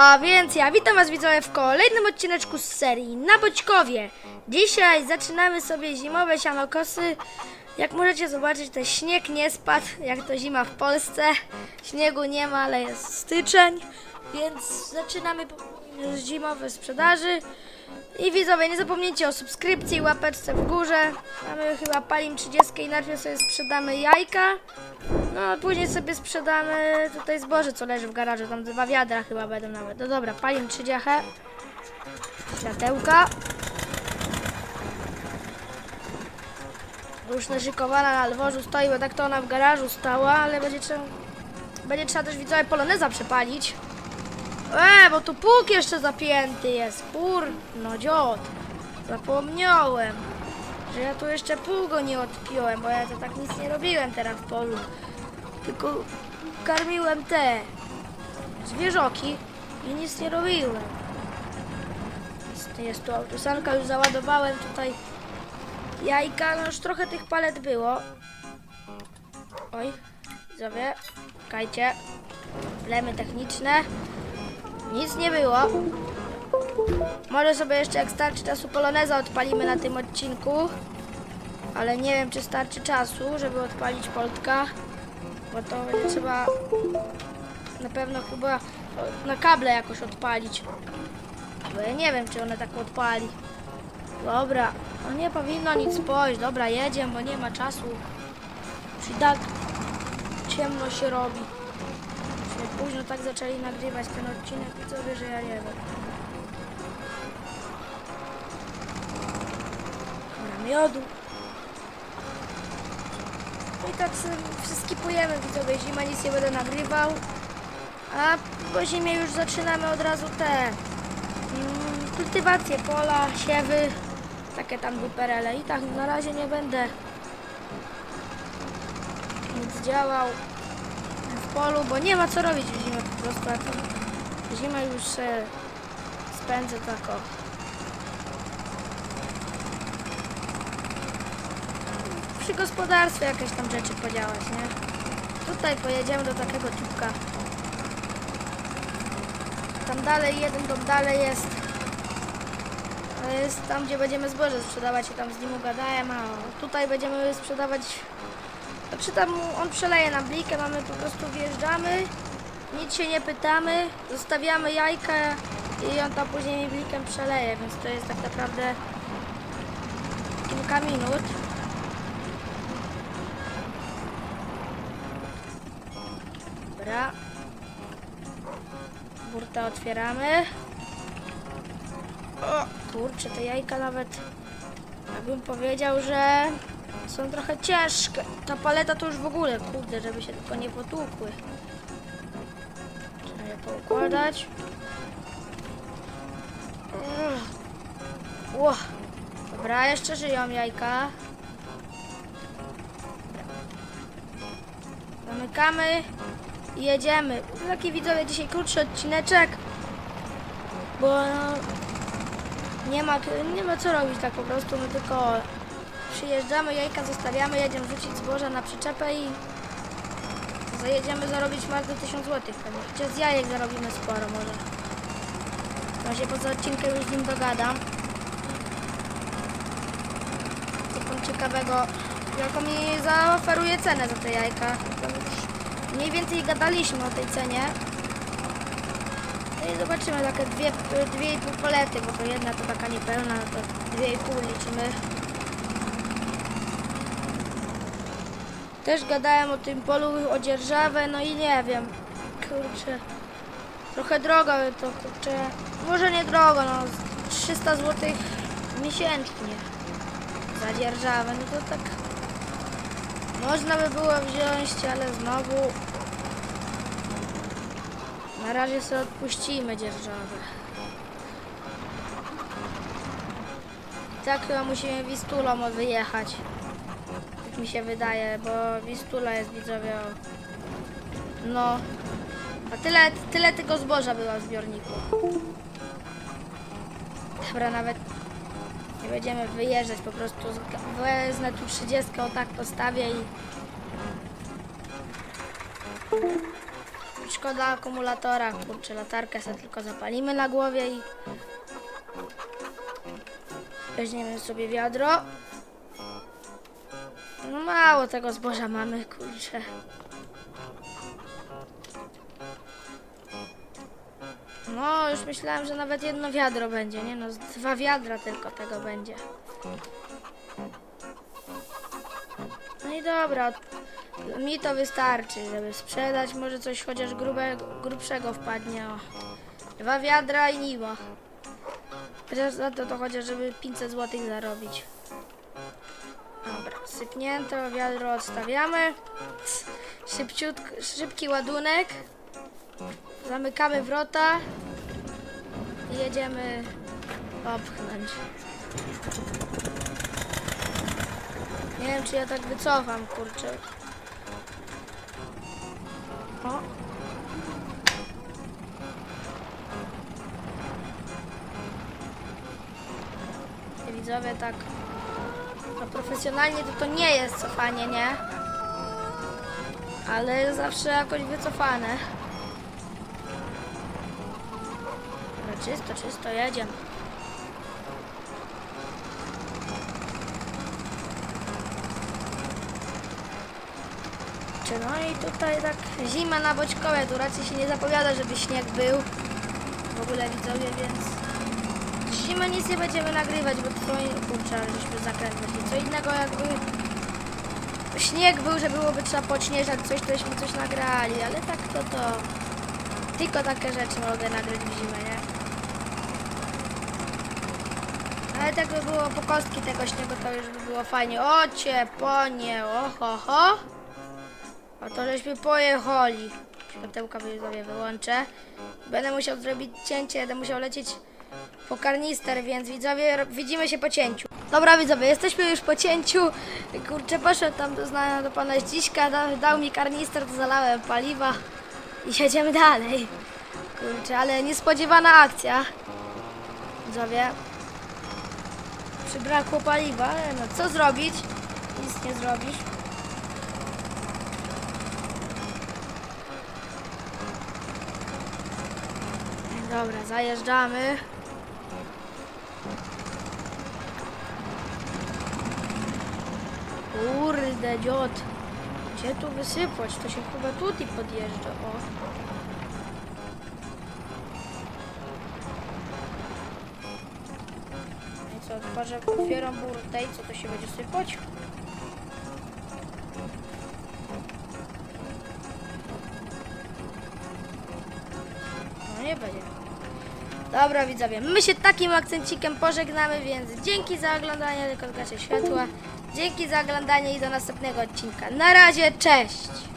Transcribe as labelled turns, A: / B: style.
A: A więc ja witam was widzowie w kolejnym odcineczku z serii na Boćkowie. Dzisiaj zaczynamy sobie zimowe sianokosy. Jak możecie zobaczyć, to śnieg nie spadł, jak to zima w Polsce. Śniegu nie ma, ale jest styczeń, więc zaczynamy z zimowej sprzedaży. I widzowie, nie zapomnijcie o subskrypcji i łapeczce w górze. Mamy chyba palim 30 i najpierw sobie sprzedamy jajka. No, a później sobie sprzedamy tutaj zboże, co leży w garażu. Tam dwa wiadra chyba będą nawet. No dobra, palim 30. Światełka. Już naszykowana na dworzu stoi, bo tak to ona w garażu stała, ale będzie trzeba, będzie trzeba też widzowie poloneza przepalić. E, bo tu pług jeszcze zapięty jest. Kur... no dziot. Zapomniałem, że ja tu jeszcze pługo nie odpiąłem, bo ja to tak nic nie robiłem teraz w polu. Tylko karmiłem te zwierzoki i nic nie robiłem. Jest, jest tu autosanka, już załadowałem tutaj jajka, no już trochę tych palet było. Oj, widzowie, czekajcie. Problemy techniczne. Nic nie było. Może sobie jeszcze jak starczy czasu poloneza odpalimy na tym odcinku. Ale nie wiem czy starczy czasu, żeby odpalić Poltka. Bo to będzie trzeba na pewno chyba na kable jakoś odpalić. Bo ja nie wiem czy one tak odpali. Dobra, no nie powinno nic pójść. Dobra, jedziemy, bo nie ma czasu. Tak ciemno się robi. Późno tak zaczęli nagrywać ten odcinek, widzowie, że ja nie wiem. Miodu. No i tak wszystkipujemy, widzowie, zima nic nie będę nagrywał. A po zimie już zaczynamy od razu te mm, kultywacje pola, siewy, takie tam duperele. I tak na razie nie będę nic działał polu, bo nie ma co robić w zimę po prostu, to zimę już spędzę tak o. Przy gospodarstwie jakieś tam rzeczy podziałać, nie? Tutaj pojedziemy do takiego tubka. Tam dalej, jeden dom dalej jest. Jest tam, gdzie będziemy zboże sprzedawać i tam z nim ugadałem, a tutaj będziemy sprzedawać znaczy tam on przeleje nam blikę, mamy po prostu wjeżdżamy, nic się nie pytamy, zostawiamy jajka i on tam później blikiem przeleje, więc to jest tak naprawdę kilka minut. Dobra. Burtę otwieramy. O, kurczę, te jajka nawet, jakbym powiedział, że są trochę ciężkie. Ta paleta to już w ogóle, kurde, żeby się tylko nie potłukły. Trzeba je poukładać. Ugh. Ło. Dobra, jeszcze żyją jajka. Zamykamy i jedziemy. Taki widzowie, dzisiaj krótszy odcineczek, bo no, nie ma, nie ma co robić tak po prostu, my tylko przyjeżdżamy, jajka zostawiamy, jedziemy rzucić zboże na przyczepę i zajedziemy zarobić markę 1000 zł. Chociaż z jajek zarobimy sporo może. To się poza odcinkiem już z nim dogadam. Co tam ciekawego, jaką mi zaoferuje cenę za te jajka. Mniej więcej gadaliśmy o tej cenie. No i zobaczymy takie dwie, dwie i pół palety, bo to jedna to taka niepełna, to dwie i pół liczymy. Też gadałem o tym polu, o dzierżawę, no i nie wiem. Kurczę. Trochę drogo to kurczę. Może nie drogo, no z 300 zł miesięcznie za dzierżawę. No to tak można by było wziąć, ale znowu na razie sobie odpuścimy dzierżawę. Tak chyba musimy Wistulą wyjechać. Mi się wydaje, bo Wistula jest widzowie. No. A tyle, tyle tego zboża było w zbiorniku. Dobra, nawet nie będziemy wyjeżdżać, po prostu wezmę tu 30 o tak postawię i szkoda akumulatora. Kurczę, latarkę sobie tylko zapalimy na głowie i... Weźmiemy sobie wiadro. No mało tego zboża mamy, kurczę. No, już myślałem, że nawet jedno wiadro będzie, nie no, dwa wiadra tylko tego będzie. No i dobra, mi to wystarczy, żeby sprzedać, może coś chociaż grube, grubszego wpadnie, o. Dwa wiadra i niło. Chociaż za to to chociaż, żeby 500 zł zarobić. Sypnięto, wiadro odstawiamy. Szybciutko, szybki ładunek. Zamykamy wrota i jedziemy opchnąć. Nie wiem, czy ja tak wycofam, kurczę. O. Widzowie, tak. No profesjonalnie to to nie jest cofanie, nie? Ale zawsze jakoś wycofane. No czysto, czysto, jedziemy. No i tutaj tak zima na Boćkowie, tu raczej się nie zapowiada, żeby śnieg był. W ogóle widzowie, więc zimę nic nie będziemy nagrywać, bo to kurczę, żeśmy zakręt weszli. Co innego jakby śnieg był, że byłoby trzeba podśnieżać coś, tośmy coś nagrali, ale tak to to tylko takie rzeczy mogę nagrać w zimę, nie? Ale tak by było po kostki tego śniegu, to już by było fajnie. O cieponie, oho, ho. A to żeśmy pojechali. Światełka widzowie wyłączę. Będę musiał zrobić cięcie, będę musiał lecieć po karnister, więc widzowie, widzimy się po cięciu. Dobra widzowie, jesteśmy już po cięciu. Kurczę, poszedł tam do, do pana Ściśka, da, dał mi karnister, to zalałem paliwa i jedziemy dalej. Kurczę, ale niespodziewana akcja. Widzowie. Przybrakło paliwa, no co zrobić? Nic nie zrobisz. Dobra, zajeżdżamy. Kurde, dziot. Gdzie tu wysypać? To się chyba tutaj podjeżdża, o. No I co, otworzę, otwieram burtę i co to się będzie sypać? No nie będzie. Dobra widzowie, my się takim akcencikiem pożegnamy, więc dzięki za oglądanie tylko światła. Dzięki za oglądanie i do następnego odcinka. Na razie, cześć!